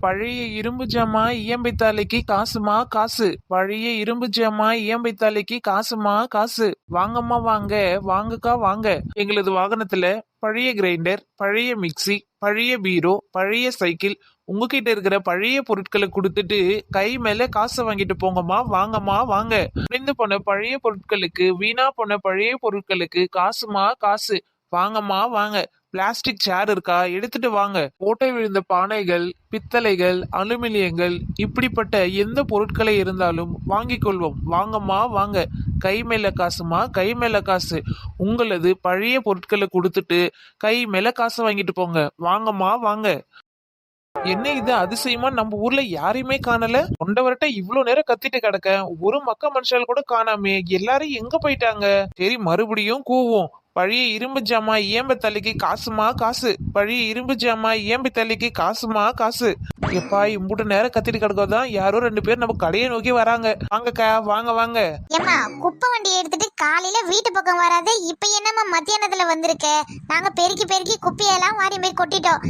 பழைய இரும்பு ஜாமா இயம்பை காசுமா காசு. பழைய இரும்பு ஜாமா இயம்பை காசுமா காசு. வாங்கம்மா வாங்க. வாங்கக்கா வாங்க. எங்களது வாகனத்துல பழைய கிரைண்டர் பழைய மிக்ஸி பழைய பீரோ பழைய சைக்கிள் உங்ககிட்ட இருக்கிற பழைய பொருட்களை கொடுத்துட்டு கை மேல காசை வாங்கிட்டு போங்கம்மா வாங்கம்மா வாங்க. உடைந்து போன பழைய பொருட்களுக்கு வீணா போன பழைய பொருட்களுக்கு காசுமா காசு. வாங்கம்மா வாங்க. பிளாஸ்டிக் சேர் இருக்கா? எடுத்துட்டு வாங்க. ஓட்டை விழுந்த பானைகள் பித்தளைகள் அலுமினியங்கள் இப்படிப்பட்ட எந்த பொருட்களை இருந்தாலும் வாங்கிக் கொள்வோம். வாங்கம்மா வாங்க. கை மேல காசுமா? கை மேல காசு. உங்களது பழைய பொருட்களை கொடுத்துட்டு கை மேல காசு வாங்கிட்டு போங்க. வாங்கம்மா வாங்க. என்ன இது அதிசயமா? நம்ம ஊர்ல யாரையுமே காணல. கொண்டவர்கிட்ட இவ்வளவு நேரம் கத்திட்டு கிடக்க. ஒரு மக்க மனுஷால் கூட காணாமே. எல்லாரும் எங்க போயிட்டாங்க? சரி மறுபடியும் கூவோம் பழைய இரும்பு ஜாமா இயம்பு தலைக்கு காசுமா காசு? பழைய இரும்பு ஜாமா இயம்பு தலைக்கு காசுமா காசு? எப்பா இம்புட்டு நேரம் கத்திட்டு கிடக்கதான் யாரோ ரெண்டு பேர் நம்ம கடையை நோக்கி வராங்க. வாங்கக்கா வாங்க வாங்க. ஏம்மா குப்பை வண்டி எடுத்துட்டு காலையில வீட்டு பக்கம் வராது இப்ப என்னம்மா மத்தியானத்துல வந்திருக்க? நாங்க பெருக்கி பெருக்கி குப்பையெல்லாம் வாரி போய் கொட்டிட்டோம்.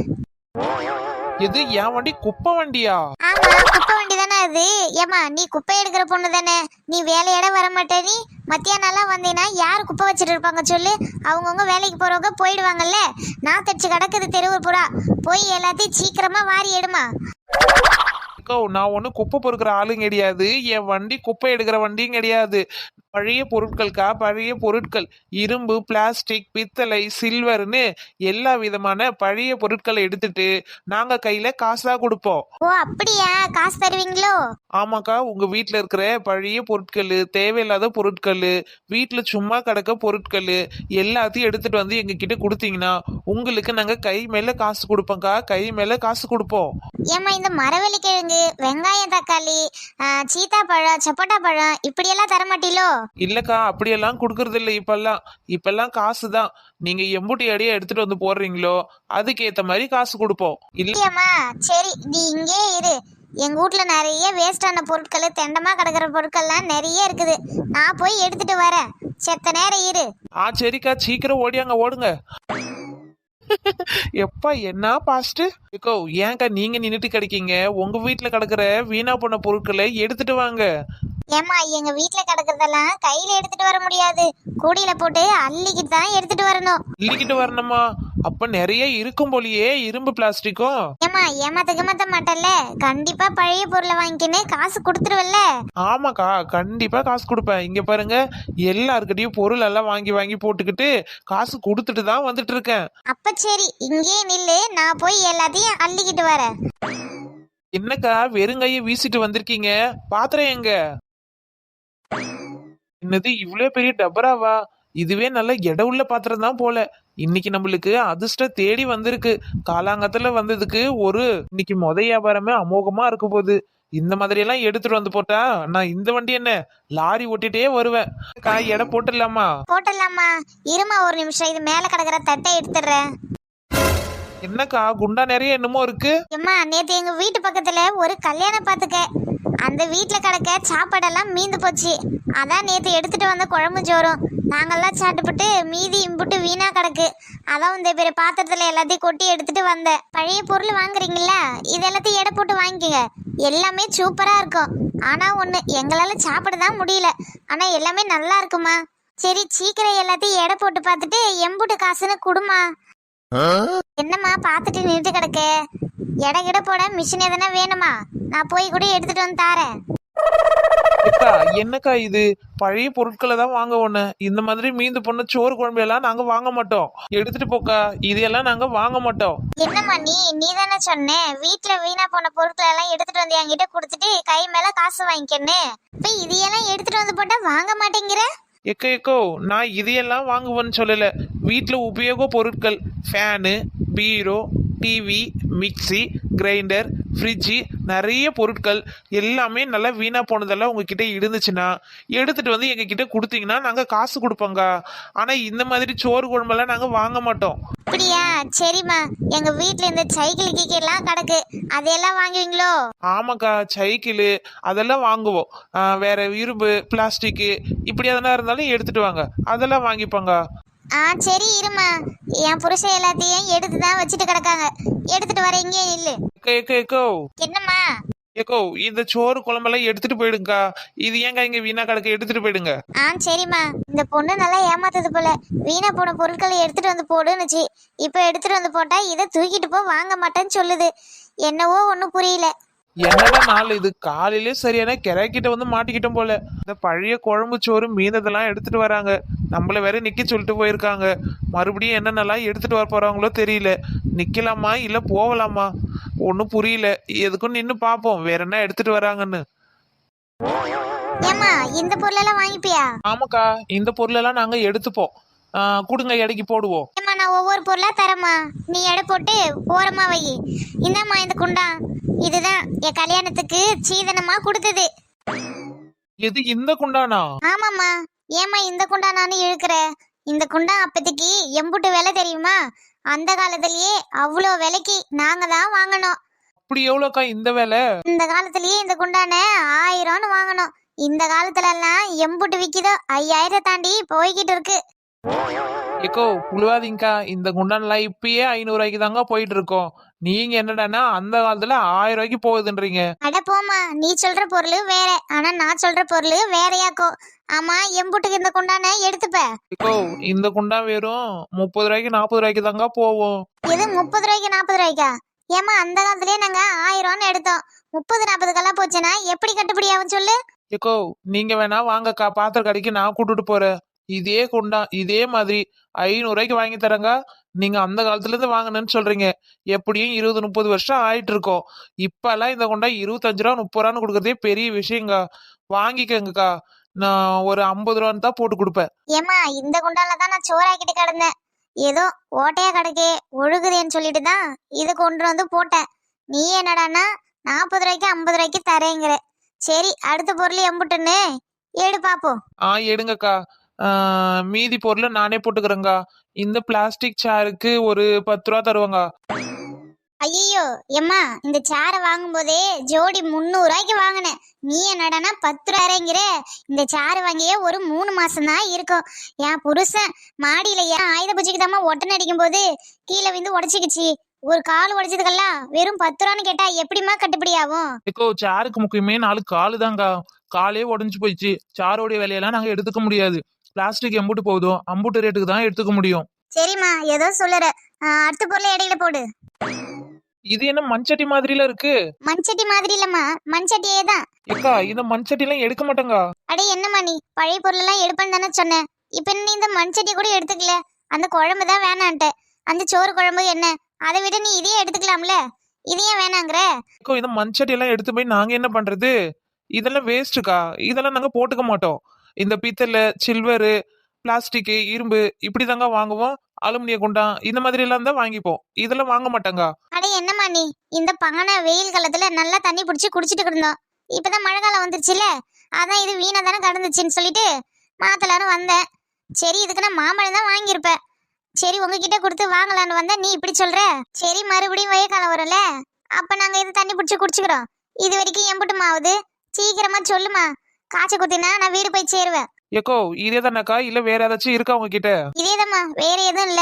எது என் வண்டி குப்பை வண்டியா? ஆமா குப்பை வண்டி அது ஏம்மா நீ குப்பை எடுக்கிற பொண்ணு தானே. நீ வேலையோட வர மாட்டே நீ மத்தியானம்லாம் வந்தீங்கன்னா யார் குப்பை வச்சுட்டு இருப்பாங்க சொல்லு? அவங்கவுங்க வேலைக்கு போறவங்க போயிடுவாங்கல்ல? நான் தச்சு கிடக்குது தெருவு புறா போய் எல்லாத்தையும் சீக்கிரமா வாரி எடுமா. அக்கா, நான் ஒன்றும் குப்பை பொறுக்கிற ஆளும் கிடையாது. என் வண்டி குப்பை எடுக்கிற வண்டியும் கிடையாது. பழைய பொருட்கள்க்கா? பழைய பொருட்கள். இரும்பு பிளாஸ்டிக் பித்தளை சில்வர்னு எல்லா விதமான பழைய பொருட்களை எடுத்துட்டு நாங்க கையில காசா கொடுப்போம். ஓ அப்படியா? காசு தருவீங்களோ? ஆமாக்கா உங்க வீட்ல இருக்கிற பழைய பொருட்கள் தேவையில்லாத பொருட்கள் வீட்ல சும்மா கிடக்க பொருட்கள் எல்லாத்தையும் எடுத்துட்டு வந்து எங்க கிட்ட கொடுத்தீங்கன்னா உங்களுக்கு நாங்க கை மேல காசு கொடுப்போம்க்கா. கை மேல காசு கொடுப்போம். ஏம்மா இந்த மரவள்ளி கிழங்கு வெங்காயம் தக்காளி சீத்தாப்பழம் சப்போட்டா பழம் இப்படியெல்லாம் தர மாட்டீங்களோ? இல்லக்கா அப்படியெல்லாம் கொடுக்கறது இல்லை இப்பெல்லாம் இப்பெல்லாம் காசு தான் நீங்க எம்புட்டி அடியா எடுத்துட்டு வந்து போடுறீங்களோ அதுக்கு ஏத்த மாதிரி காசு கொடுப்போம். இல்ல அப்படியாம்மா சரி நீ இங்கே இரு. எங்க வீட்ல நிறைய வேஸ்டான பொருட்கள் தெண்டமா கிடக்குற பொருட்கள்லாம் நிறைய இருக்குது. நான் போய் எடுத்துட்டு வரேன். செத்த நேரம் இரு. ஆ சரிக்கா சீக்கிரம் ஓடியாங்க ஓடுங்க. எப்பா என்ன பாஸ்ட் ஏக்கோ ஏன்க்கா நீங்க நின்னுட்டு கிடைக்கீங்க? உங்க வீட்ல கிடக்குற வீணா போன பொருட்களை எடுத்துட்டு வாங்க. ஏம்மா எங்க வீட்ல கிடக்குறதெல்லாம் கையில எடுத்துட்டு வர முடியாது. கூடையில போட்டு அள்ளிக்கிட்டு தான் எடுத்துட்டு வரணும். இல்லிக்கிட்டு வரணுமா? அப்ப நிறைய இருக்கும் போலியே இரும்பு பிளாஸ்டிக்கும். ஏம்மா ஏமாத்த ஏமாத்த மாட்டல்ல? கண்டிப்பா பழைய பொருளை வாங்கிக்கின்னு காசு கொடுத்துருவல்ல? ஆமாக்கா கண்டிப்பா காசு கொடுப்பேன். இங்க பாருங்க எல்லாருக்கிட்டையும் பொருள் எல்லாம் வாங்கி வாங்கி போட்டுக்கிட்டு காசு கொடுத்துட்டு தான் வந்துட்டு இருக்கேன் அப்ப சரி இங்கேயே நில்லு. நான் போய் எல்லாத்தையும் அள்ளிக்கிட்டு வரேன். என்னக்கா வெறுங்கைய வீசிட்டு வந்திருக்கீங்க? பாத்திரம் எங்க? என்னது இவ்ளோ பெரிய டபராவா இதுவே நல்ல எடை உள்ள பாத்திரம் தான் போல. இன்னைக்கு நம்மளுக்கு அதிர்ஷ்டம் தேடி வந்திருக்கு. காலாங்கத்துல வந்ததுக்கு ஒரு இன்னைக்கு முத வியாபாரமே அமோகமா இருக்க போகுது. இந்த மாதிரி எல்லாம் எடுத்துட்டு வந்து போட்டா நான் இந்த வண்டி என்ன லாரி ஓட்டிட்டே வருவேன். கா எடை போட்டுடலாமா? போட்டுடலாமா. இருமா ஒரு நிமிஷம். இது மேல கிடக்குற தட்டை எடுத்துடுறேன். என்னக்கா குண்டா நிறைய என்னமோ இருக்கு? அம்மா நேத்து எங்க வீட்டு பக்கத்துல ஒரு கல்யாணம் பாத்துக்க அந்த வீட்ல கிடக்க சாப்பாடெல்லாம் மீந்து போச்சு. அதான் நேத்து எடுத்துட்டு வந்த குழம்பு சோறும் நாங்கெல்லாம் சாப்பிட்டுப்புட்டு மீதி இம்புட்டு வீணா கிடக்கு. அதான் இந்த பெரிய பாத்திரத்துல எல்லாத்தையும் கொட்டி எடுத்துட்டு வந்தேன் பழைய பொருள் வாங்குறீங்களா இது எல்லாத்தையும் எடை போட்டு வாங்கிக்கோங்க. எல்லாமே சூப்பரா இருக்கும். ஆனா ஒண்ணு எங்களால சாப்பிட தான் முடியல. ஆனா எல்லாமே நல்லா இருக்குமா? சரி சீக்கிரம் எல்லாத்தையும் எடை போட்டு பார்த்துட்டு எம்புட்டு காசுன்னு குடுமா. என்னம்மா பார்த்துட்டு நின்றுட்டு கிடக்கு? எடை கிட போட மிஷின் எதனா வேணுமா? நான் போய் கூட எடுத்துட்டு வந்து தாரேன். அக்கா என்னக்கா இது? பழைய பொருட்களை தான் வாங்க ஒண்ணு. இந்த மாதிரி மீந்து போன சோறு குழம்பு எல்லாம் நாங்க வாங்க மாட்டோம். எடுத்துட்டு போக்கா இதெல்லாம் நாங்க வாங்க மாட்டோம். என்னம்மா நீ? நீ தானே சொன்ன. வீட்டுல வீணா போன பொருட்கள் எல்லாம் எடுத்துட்டு வந்து என்கிட்ட கொடுத்துட்டு கை மேல காசு வாங்கிக்கன்னு. இப்ப இதையெல்லாம் எடுத்துட்டு வந்து போட்டா வாங்க மாட்டேங்கிற? எக்கோ எக்கோ நான் இதையெல்லாம் வாங்குவேன்னு சொல்லல. வீட்டுல உபயோக பொருட்கள் fan bureau TV mixie grinder fridge நிறைய பொருட்கள் எல்லாமே நல்லா வீணா போனதெல்லாம் உங்ககிட்ட இருந்துச்சுன்னா எடுத்துட்டு வந்து எங்ககிட்ட கொடுத்தீங்கன்னா நாங்க காசு கொடுப்போங்க ஆனா இந்த மாதிரி சோறு குழம்பெல்லாம் நாங்க வாங்க மாட்டோம். அப்படியா? சரிம்மா. எங்க வீட்ல இந்த சைக்கிள் கீக்கி எல்லாம் கிடக்கு. அதையெல்லாம் வாங்குவீங்களோ? ஆமாக்கா சைக்கிள் அதெல்லாம் வாங்குவோம். வேற இரும்பு பிளாஸ்டிக்கு இப்படி எதனா இருந்தாலும் எடுத்துட்டு வாங்க. அதெல்லாம் வாங்கிப்போங்க ஆ சரி இருமா. என் புருஷன் எல்லாத்தையும் எடுத்து தான் வச்சுட்டு கிடக்காங்க. எடுத்துட்டு வர இங்கே இல்லு ஏக்கோ ஏக்கோ ஏக்கோ. என்னம்மா? ஏக்கோ இந்த சோறு குழம்பெல்லாம் எடுத்துட்டு போயிடுங்கக்கா. இது ஏங்க இங்க வீணா கணக்கு எடுத்துட்டு போயிடுங்க. ஆ சரிம்மா. இந்த பொண்ணு நல்லா ஏமாத்துது போல. வீணா போன பொருட்களை எடுத்துட்டு வந்து போடுன்னுச்சு. இப்போ எடுத்துட்டு வந்து போட்டா இதை தூக்கிட்டு போ வாங்க மாட்டேன்னு சொல்லுது. என்னவோ ஒன்றும் புரியல. என்னடா நாள் இது காலையிலே சரியான கிட்ட வந்து மாட்டிக்கிட்டோம் போல. இந்த பழைய குழம்பு சோறு மீந்ததெல்லாம் எடுத்துட்டு வராங்க. நம்மள வேற நிக்க சொல்லிட்டு போயிருக்காங்க. மறுபடியும் என்னென்னலாம் எடுத்துட்டு வர போறாங்களோ தெரியல. நிக்கலாமா? இல்ல போகலாமா? ஒன்றும் புரியல. எதுக்கும் நின்று பார்ப்போம் வேற என்ன எடுத்துட்டு வராங்கன்னு. ஏம்மா இந்த பொருளெல்லாம் வாங்கிப்பியா? ஆமாக்கா இந்த பொருளெல்லாம் நாங்க எடுத்துப்போம். கொடுங்க எடைக்கு போடுவோம். ஏம்மா நான் ஒவ்வொரு பொருளா தரேம்மா. நீ எடை போட்டு ஓரமா வை. இந்தாம்மா இந்த குண்டா. இதுதான் என் கல்யாணத்துக்கு சீதனமா கொடுத்தது. எது இந்த குண்டானா? ஆமாம்மா. ஏம்மா இந்த குண்டா நானு இழுக்கிற? இந்த குண்டா அப்பதைக்கு எம்புட்டு விலை தெரியுமா? அந்த காலத்திலேயே அவ்வளோ விலைக்கு நாங்க தான் வாங்கினோம் அப்படி எவ்வளோக்கா இந்த வேலை? இந்த காலத்திலேயே இந்த குண்டான ஆயிரம்னு வாங்கணும். இந்த காலத்துல எல்லாம் எம்புட்டு விக்குதோ ஐயாயிரம் தாண்டி போய்கிட்டு இருக்கு. ஏக்கோ புழுவாதீங்கக்கா. இந்த குண்டான்லாம் இப்பயே ஐநூறுரூவாய்க்கு தாங்க போயிட்டு இருக்கோம் நீங்க என்னடான்னா அந்த காலத்துல ஆயிரம் ரூபாய்க்கு போகுதுன்றீங்க. அட போம்மா நீ சொல்ற பொருள் வேற. ஆனா நான் சொல்ற பொருள் வேறையாக்கோ. ஆமா எம்புட்டுக்கு இந்த குண்டான எடுத்துப்ப. ஏக்கோ இந்த குண்டா வெறும் முப்பது ரூபாய்க்கு நாற்பது ரூபாய்க்கு தாங்க போவோம். இது முப்பது ரூபாய்க்கு நாற்பது ரூபாய்க்கா? ஏமா அந்த காலத்திலேயே நாங்க ஆயிரம்னு எடுத்தோம். முப்பது நாற்பதுக்கெல்லாம் போச்சுன்னா எப்படி கட்டுப்படி ஆகும் சொல்லு? ஏக்கோ நீங்க வேணா வாங்கக்கா. பாத்திர கடைக்கு நான் கூட்டிட்டு போறேன். இதே குண்டா இதே மாதிரி ஐநூறு ரூபாய்க்கு வாங்கி தரேங்க. நீங்க அந்த காலத்துல இருந்து வாங்கணும்னு சொல்றீங்க. எப்படியும் இருபது முப்பது வருஷம் ஆயிட்டு இருக்கோம். இப்பெல்லாம் இந்த குண்டா இருபத்தஞ்சு ரூபா முப்பது ரூபான்னு கொடுக்கறதே பெரிய விஷயங்க. வாங்கிக்கோங்கக்கா. நான் ஒரு ஐம்பது ரூபான்னு தான் போட்டு கொடுப்பேன். ஏமா இந்த குண்டால தான் நான் சோறாக்கிட்டு கிடந்தேன். ஏதோ ஓட்டையா கிடக்கே ஒழுகுதேன்னு சொல்லிட்டு தான் இதை கொண்டு வந்து போட்டேன். நீ என்னடான்னா நாற்பது ரூபாய்க்கு ஐம்பது ரூபாய்க்கு தரேங்கிற. சரி அடுத்த பொருள் எம்புட்டுன்னு ஏடு பாப்போம். ஆ எடுங்கக்கா. மீதி பொருளை நானே போட்டுக்கிறேங்க்கா இந்த பிளாஸ்டிக் சேருக்கு ஒரு பத்து ரூபா தருவாங்க ஐயோ எம்மா இந்த சேரை வாங்கும்போதே ஜோடி முந்நூறுவாய்க்கு வாங்கினேன். நீ என்னடானா பத்து ரூபாய்ங்கிற இந்த சேர் வாங்கியே ஒரு மூணு மாசம் தான் இருக்கும். என் புருஷன் மாடியில ஏன் ஆயுத பூஜைக்கு தாம்மா ஒட்டனை அடிக்கும் போது கீழே விந்து உடச்சிக்கிச்சு. ஒரு கால் உடைச்சதுக்கெல்லாம் வெறும் பத்து ரூபான்னு கேட்டா எப்படிம்மா கட்டுப்படி ஆகும்? ஏக்கோ சேருக்கு முக்கியமே நாலு காலு தாங்க காலே உடஞ்சு போயிடுச்சு. சாரோடைய விலையெல்லாம் நாங்க எடுத்துக்க முடியாது. பிளாஸ்டிக் எம்புட்டு போகுதோ? அம்புட்டு ரேட்டுக்கு தான் எடுத்துக்க முடியும். சரிம்மா ஏதோ சொல்லுற. அடுத்த பொருளை இடையில போடு. இது என்ன மண்சட்டி மாதிரில இருக்கு? மண்சட்டி மாதிரி இல்லம்மா. மண்சட்டியே தான். ஏக்கா இந்த மண்சட்டி எல்லாம் எடுக்க மாட்டேங்க. அடே என்னம்மா நீ? பழைய பொருளெல்லாம் எடுப்பேன்னு தானே சொன்னேன் இப்போ நீ இந்த மண்சட்டி கூட எடுத்துக்கல? அந்த குழம்பு தான் வேணான்ட்ட. அந்த சோறு குழம்பு என்ன? அதை விட நீ இதையே எடுத்துக்கலாம்ல? இதையே வேணாங்கிற? இந்த மண்சட்டி எல்லாம் எடுத்து போய் நாங்க என்ன பண்றது? இதெல்லாம் வேஸ்ட்டுக்கா இதெல்லாம் நாங்க போட்டுக்க மாட்டோம். இந்த பித்தளை சில்வரு பிளாஸ்டிக்கு இரும்பு இப்படி தாங்க வாங்குவோம். அலுமினிய குண்டான் இந்த மாதிரி எல்லாம் தான் வாங்கிப்போம். இதெல்லாம் வாங்க மாட்டாங்க. அடே என்னம்மா நீ? இந்த பங்கன வெயில் காலத்துல நல்லா தண்ணி பிடிச்சி குடிச்சிட்டு இருந்தோம் இப்பதான் மழை காலம் வந்துருச்சுல? அதான் இது வீணா தானே கடந்துச்சுன்னு சொல்லிட்டு மாத்தலான்னு வந்தேன். சரி இதுக்கு நான் மாம்பழம் தான் வாங்கியிருப்பேன். சரி உங்ககிட்ட கொடுத்து வாங்கலான்னு வந்தா நீ இப்படி சொல்ற? சரி மறுபடியும் வெயில் காலம் வரும்ல? அப்ப நாங்க இது தண்ணி பிடிச்சி குடிச்சுக்கிறோம். இது வரைக்கும் எம்புட்டுமா ஆகுது சீக்கிரமா சொல்லுமா காய்ச்ச குத்தினா நான் வீடு போய் சேருவேன். ஏக்கோ இதே தானக்கா இல்ல வேற ஏதாச்சும் இருக்கா உங்ககிட்ட? இதேதாம்மா வேற எதுவும் இல்ல.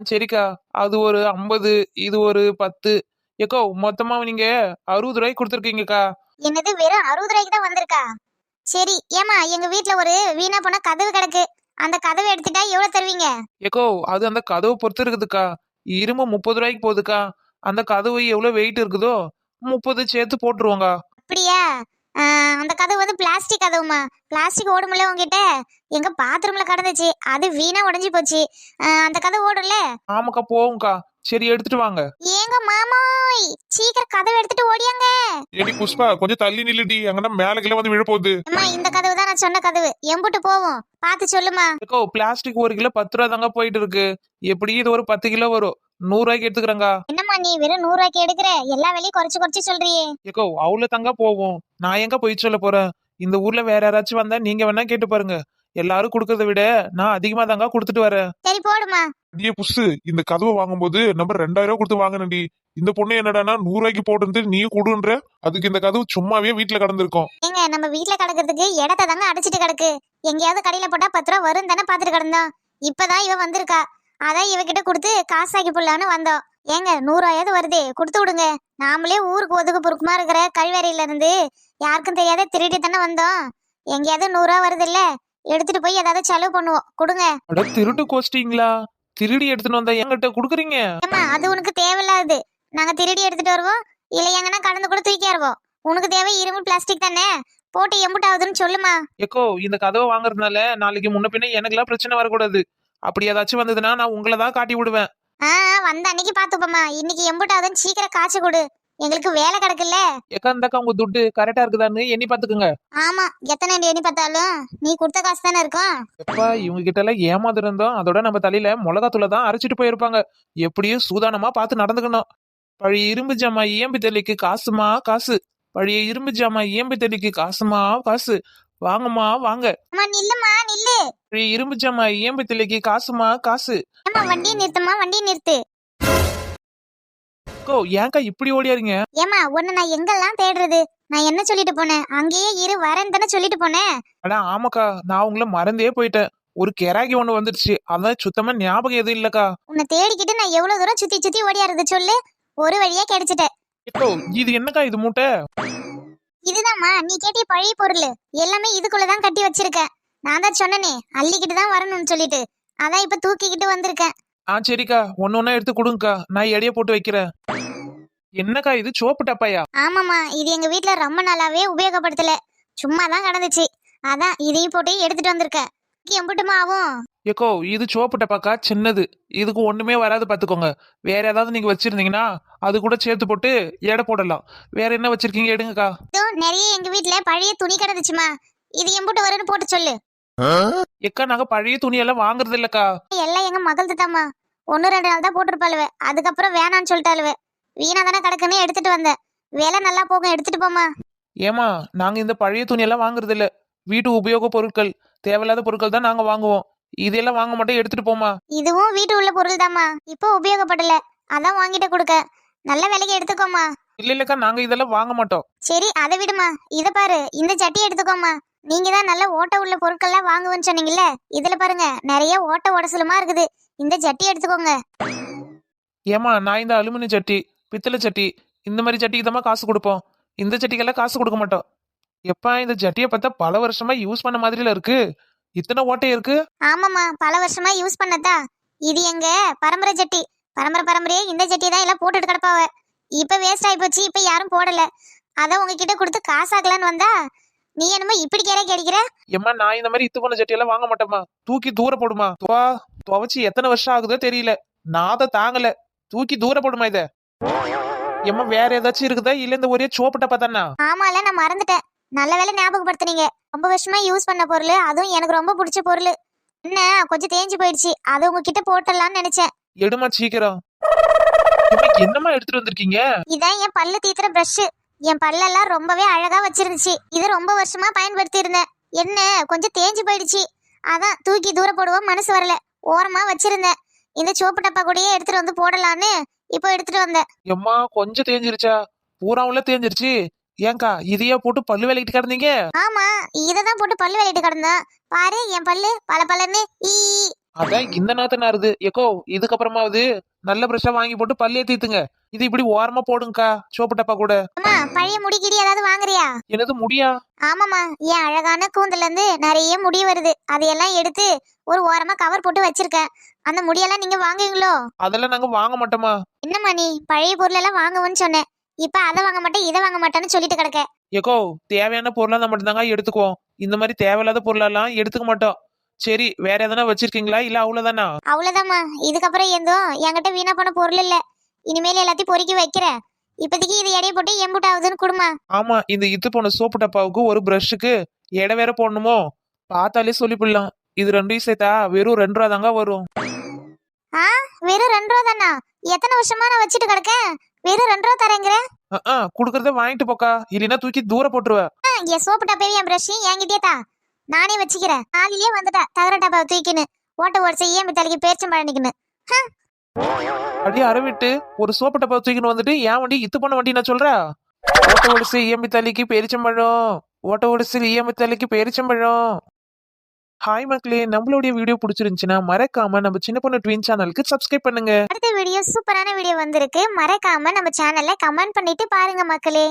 சரிக்கா அது ஒரு ஐம்பது இது ஒரு பத்து. ஏக்கோ மொத்தமா நீங்க அறுபது ரூபாய்க்கு கொடுத்துருக்கீங்கக்கா. என்னது வெறும் அறுபது ரூபாய்க்கு தான் வந்திருக்கா? சரி ஏமா எங்க வீட்ல ஒரு வீணா போன கதவு கிடக்கு. அந்த கதவை எடுத்துட்டா எவ்வளவு தருவீங்க? ஏக்கோ அது அந்த கதவை பொறுத்து இருக்குதுக்கா. இரும்பு முப்பது ரூபாய்க்கு போகுதுக்கா. அந்த கதவு எவ்வளவு வெயிட் இருக்குதோ முப்பது சேர்த்து போட்டுருவோங்க. அப்படியா? அந்த கதவு வந்து பிளாஸ்டிக் கதவுமா பிளாஸ்டிக் ஓடுமில்ல உங்ககிட்ட எங்க பாத்ரூம்ல கடந்துச்சு. அது வீணா உடைஞ்சு போச்சு. அந்த கதவு ஓடும்ல? ஆமாக்கா போவோம்க்கா சரி எடுத்துட்டு வாங்க. ஏங்க மாமோய்! சீக்கிரம் கதவை எடுத்துட்டு ஓடியாங்க. ஏடி புஷ்பா கொஞ்சம் தள்ளி நில்லுடி. அங்கன்னா மேல கீழே வந்து விழப்போகுது அம்மா இந்த கதவு தான் நான் சொன்ன கதவு. எம்புட்டு போவோம். பார்த்து சொல்லுமா பிளாஸ்டிக் ஒரு கிலோ பத்து ரூபா தாங்க போயிட்டு இருக்கு. எப்படி இது ஒரு பத்து கிலோ வரும். நூறு ரூபாய்க்கு எடுத்துக்கிறேங்க என்னம்மா நீ வெறும் நூறு ரூபாய்க்கு எடுக்கிற? எல்லா வேலையும் குறைச்சு குறைச்சு சொல்றியே. ஏக்கோ அவ்வளவு தாங்க போவோம். நான் எங்க போய் சொல்ல போறேன்? இந்த ஊர்ல வேற யாராச்சும் வந்தா நீங்க வேணா கேட்டு பாருங்க. எல்லாரும் கொடுக்கறத விட நான் அதிகமா தாங்க கொடுத்துட்டு வரேன். சரி போடுமா அடியே புஷு இந்த கதவை வாங்கும்போது நம்ம ரெண்டாயிரம் ரூபாய் கொடுத்து வாங்கினடி இந்த பொண்ணு என்னடான்னா நூறு ரூபாய்க்கு போட்டு நீ கொடுன்ற அதுக்கு இந்த கதவு சும்மாவே வீட்டுல கடந்திருக்கும். ஏங்க நம்ம வீட்ல கிடக்கிறதுக்கு இடத்த தாங்க அடைச்சிட்டு கிடக்கு. எங்கேயாவது கடையில போட்டா பத்து ரூபா வரும் தானே பாத்துட்டு கிடந்தோம். இப்பதான் இவ வந்திருக்கா. அதான் இவகிட்ட கொடுத்து காசாக்கி போடலான்னு வந்தோம். ஏங்க நூறாயாவது வருதே கொடுத்து விடுங்க. நாமளே ஊருக்கு ஒதுக்கு பொறுக்குமா இருக்கிற கழிவறையில இருந்து யாருக்கும் தெரியாத திருடி தானே வந்தோம். எங்கேயாவது நூறுரூவா வருது இல்ல எடுத்துட்டு போய் ஏதாவது செலவு பண்ணுவோம். கொடுங்க. திருட்டு கோச்சிட்டீங்களா திருடி எடுத்துட்டு வந்தா என்கிட்ட குடுக்குறீங்க? ஏம்மா அது உனக்கு தேவையில்லாது நாங்க திருடி எடுத்துட்டு வருவோம் இல்ல எங்கன்னா கலந்து கூட தூக்கி வருவோம் உனக்கு தேவை இரும்பு பிளாஸ்டிக் தானே? போட்டு எம்புட்டு ஆகுதுன்னு சொல்லுமா. எக்கோ இந்த கதவை வாங்குறதுனால நாளைக்கு முன்ன பின்ன எனக்குலாம் பிரச்சனை வரக்கூடாது. அப்படி ஏதாச்சும் வந்ததுன்னா நான் உங்களை தான் காட்டி விடுவேன். ஆ வந்த அன்னைக்கு பாத்துப்போம்மா. இன்னைக்கு எம்புட்டு ஆகுதுன்னு சீக்கிரம் காய்ச்சி கொடு. எங்களுக்கு வேலை கிடக்குல்ல. எக்கா இந்தாக்கா உங்க துட்டு கரெக்டா இருக்குதான்னு எண்ணி பாத்துக்கோங்க. ஆமா எத்தனை எண்ணி பார்த்தாலும் நீ கொடுத்த காசு தானே இருக்கும். எப்பா இவங்க கிட்ட எல்லாம் ஏமாந்து இருந்தோம். அதோட நம்ம தலையில மிளகாத்தூளை தான் அரைச்சிட்டு போயிருப்பாங்க. எப்படியும் சூதானமா பார்த்து நடந்துக்கணும். பழைய இரும்பு ஜாமா இயம்பு தெளிக்கு காசுமா காசு. பழைய இரும்பு ஜாமா இயம்பு தெளிக்கு காசுமா காசு. வாங்கம்மா வாங்க. அம்மா நில்லுமா நில்லு. பழைய இரும்பு ஜாமா இயம்பு தெளிக்கு காசுமா காசு. ஏம்மா வண்டியை நிறுத்துமா வண்டியை நிறுத்து. அக்கோ ஏன்க்கா இப்படி ஓடியாருங்க ஏம்மா உன்னை நான் எங்கெல்லாம் தேடுறது? நான் என்ன சொல்லிட்டு போனேன்? அங்கேயே இரு வரேன்னு தானே சொல்லிட்டு போனேன். அடா ஆமாக்கா நான் உங்களை மறந்தே போயிட்டேன். ஒரு கெராகி ஒண்ணு வந்துருச்சு. அதான் சுத்தமா ஞாபகம் எதுவும் இல்லக்கா. உன்னை தேடிக்கிட்டு நான் எவ்வளவு தூரம் சுத்தி சுத்தி ஓடியாருது சொல்லு. ஒரு வழியா கிடைச்சிட்டேன். இது என்னக்கா இது மூட்டை? இதுதாம்மா நீ கேட்டிய பழைய பொருள். எல்லாமே இதுக்குள்ளதான் கட்டி வச்சிருக்கேன் நான் தான் சொன்னனே அள்ளிக்கிட்டு தான் வரணும்னு சொல்லிட்டு. அதான் இப்ப தூக்கிக்கிட்டு வந்திருக்கேன் ஆ சரிக்கா. ஒன்னு ஒன்னா எடுத்து கொடுங்கக்கா. நான் எடைய போட்டு வைக்கிறேன். என்னக்கா இது? சோப்பு டப்பாயா? ஆமாம்மா இது எங்க வீட்ல ரொம்ப நாளாவே உபயோகப்படுத்தல. சும்மா தான் கிடந்துச்சு. அதான் இதையும் போட்டு எடுத்துட்டு வந்திருக்கேன் எம்புட்டுமா ஆகும் ஏக்கோ இது சோப்பு டப்பாக்கா? சின்னது. இதுக்கு ஒண்ணுமே வராது பாத்துக்கோங்க. வேற ஏதாவது நீங்க வச்சிருந்தீங்கன்னா அது கூட சேர்த்து போட்டு எடை போடலாம். வேற என்ன வச்சிருக்கீங்க? எடுங்கக்கா. நிறைய எங்க வீட்ல பழைய துணி கிடந்துச்சுமா. இது எம்புட்டு வரும்னு போட்டு சொல்லு. எக்கா நாங்க பழைய துணியெல்லாம் வாங்குறது இல்லக்கா. எல்லாம் எங்க மகள்து தாம்மா. ஒன்னு ரெண்டு நாள் தான் போட்டிருப்பாளுவ. அதுக்கப்புறம் வேணான்னு சொல்லிட்டாளுவ. வீணா தானே கிடக்குன்னு எடுத்துட்டு வந்தேன் விலை நல்லா போகும் எடுத்துட்டு போமா ஏமா நாங்க இந்த பழைய துணியெல்லாம் வாங்குறது இல்ல. வீட்டு உபயோக பொருட்கள் தேவையில்லாத பொருட்கள் தான் நாங்க வாங்குவோம். இதெல்லாம் வாங்க மாட்டோம் எடுத்துட்டு போமா இதுவும் வீட்டு உள்ள பொருள் தாம்மா. இப்போ உபயோகப்படல. அதான் வாங்கிட்டு கொடுக்க. நல்ல விலைக்கு எடுத்துக்கோமா இல்ல இல்லக்கா நாங்க இதெல்லாம் வாங்க மாட்டோம். சரி அதை விடுமா. இத பாரு இந்த சட்டி எடுத்துக்கோமா நீங்க தான் நல்ல ஓட்ட உள்ள பொருட்கள்லாம் வாங்குவேன்னு சொன்னீங்கல்ல இதுல பாருங்க நிறைய ஓட்ட உடசலுமா இருக்குது. இந்த சட்டி எடுத்துக்கோங்க. ஏமா நான் இந்த அலுமினிய சட்டி பித்தளை சட்டி இந்த மாதிரி சட்டிக்கு தான் காசு கொடுப்போம். இந்த சட்டிக்கெல்லாம் காசு கொடுக்க மாட்டோம். எப்பா இந்த சட்டியை பார்த்தா பல வருஷமா யூஸ் பண்ண மாதிரில இருக்கு. இத்தனை ஓட்டை இருக்கு? ஆமாம்மா பல வருஷமா யூஸ் பண்ணதா இது எங்க பரம்பரை சட்டி. பரம்பரை பரம்பரையே இந்த சட்டி தான் எல்லாம் போட்டுட்டு கிடப்பாவ. இப்ப வேஸ்ட் ஆகி போச்சு இப்ப யாரும் போடல. அதான் உங்ககிட்ட கொடுத்து காசாக்கலான்னு வந்தா நீ என்னமோ இப்படி கேரே கிடைக்கிற? ஏம்மா நான் இந்த மாதிரி இத்து பண்ண சட்டியெல்லாம் வாங்க மாட்டேம்மா. தூக்கி தூர போடுமா. துவா துவச்சு எத்தனை வருஷம் ஆகுதோ தெரியல. நாத தாங்கல. தூக்கி தூர போடுமா இத? ஏம்மா வேற ஏதாச்சும் இருக்குதா? இல்ல இந்த ஒரே சோப்பு டப்பா தானா? ஆமால நான் மறந்துட்டேன். நல்ல வேலை ஞாபகப்படுத்துனீங்க. ரொம்ப வருஷமா யூஸ் பண்ண பொருள். அதுவும் எனக்கு ரொம்ப பிடிச்ச பொருள். என்ன கொஞ்சம் தேஞ்சு போயிடுச்சு. அது உங்ககிட்ட போட்டலாம்னு நினைச்சேன். எடுமா சீக்கிரம். ஏம்மா, என்னம்மா எடுத்துட்டு வந்திருக்கீங்க? இதான் என் பல்லு தீத்துற பிரஷ் என் பல்லெல்லாம் ரொம்பவே அழகா வச்சிருந்துச்சு. இது ரொம்ப வருஷமா பயன்படுத்தி இருந்தேன் என்ன கொஞ்சம் தேஞ்சு போயிடுச்சு. அதான் தூக்கி தூர போடுவோம் மனசு வரல. ஓரமா வச்சிருந்தேன். இந்த சோப்பு டப்பா கூடயே எடுத்துட்டு வந்து போடலான்னு இப்போ எடுத்துட்டு வந்தேன். எம்மா கொஞ்சம் தேஞ்சிருச்சா? பூராவுல தேஞ்சிருச்சு. ஏங்கா இதையே போட்டு பல்லு விளக்கிட்டு கிடந்தீங்க? ஆமா இததான் போட்டு பல்லு விளையாட்டு கிடந்தேன். பாரு என் பல்லு பல பலன்னு ஈ அதான் இந்த நாத்தனாருது எக்கோ இதுக்கப்புறமாவது நல்ல பிரஷா வாங்கி போட்டு பல்லே தீத்துங்க. இது இப்படி ஓரமா போடுங்கக்கா சோப்பு டப்பா கூட. அம்மா பழைய முடிக்கிடி ஏதாவது வாங்குறியா? எனது முடியா? ஆமாம்மா என் அழகான கூந்தல்ல இருந்து நிறைய முடி வருது. அதையெல்லாம் எடுத்து ஒரு ஓரமா கவர் போட்டு வச்சிருக்கேன். அந்த முடியெல்லாம் நீங்க வாங்குவீங்களோ? அதெல்லாம் நாங்க வாங்க மாட்டோமா என்னம்மா நீ? பழைய பொருள் எல்லாம் வாங்குவேன்னு சொன்னேன் இப்ப அதை வாங்க மாட்டேன் இதை வாங்க மாட்டேன்னு சொல்லிட்டு கிடக்க. எக்கோ தேவையான பொருளா தான் மட்டும்தாங்க எடுத்துக்குவோம். இந்த மாதிரி தேவையில்லாத பொருளெல்லாம் எடுத்துக்க மாட்டோம். சரி வேற எதனா வச்சிருக்கீங்களா? இல்ல அவ்வளவுதானா? அவ்வளவுதாம்மா. இதுக்கப்புறம் எதுவும் என்கிட்ட வீணா போன பொருள் இல்ல. இனிமேல் எல்லாத்தையும் பொறுக்கி வைக்கிறேன் இப்போதைக்கு இது எடைய போட்டு எம்புட்டு ஆகுதுன்னு கொடுமா. ஆமா இந்த இத்து போன சோப்பு டப்பாவுக்கு ஒரு பிரஷுக்கு எடை வேற போடணுமோ? பார்த்தாலே சொல்லிவிடலாம் இது ரெண்டையும் சேர்த்தா வெறும் ரெண்டு ரூபா தாங்க வரும். ஆ? வெறும் ரெண்டு ரூபா தானா? எத்தனை வருஷமா நான் வச்சுட்டு கிடக்கேன்? வெறும் ரெண்டு ரூபா தரேங்கிற? குடுக்கறத வாங்கிட்டு போக்கா. இல்லைன்னா தூக்கி தூர போட்டுருவ. ஆ, என் சோப்பு டப்பாவே என் பிரஷ் என்கிட்டயே தா. நானே வச்சுக்கிறேன். காலையிலே வந்துட்டா தகர டப்பாவை தூக்கின்னு. ஓட்ட ஓடிச்சு ஏன் தலைக்கு பேர்ச்சம் நிக்கணும் அப்படியே அரவிட்டு ஒரு சோப்பு டப்பா தூக்கின்னு வந்துட்டு ஏன் வண்டி இத்து பண்ண வண்டி நான் சொல்ற? ஓட்ட ஒடிசு இஎம்பி தலைக்கு பெரிச்சம்பழம் ஓட்ட ஒடிசு இஎம்பி தலைக்கு பெரிச்சம்பழம் ஹாய் மக்களே நம்மளுடைய வீடியோ பிடிச்சிருந்துச்சுன்னா மறக்காம நம்ம சின்ன பொண்ணு ட்வின் சேனலுக்கு சப்ஸ்கிரைப் பண்ணுங்க. அடுத்த வீடியோ சூப்பரான வீடியோ வந்திருக்கு. மறக்காம நம்ம சேனல்ல கமெண்ட் பண்ணிட்டு பாருங்க மக்களே.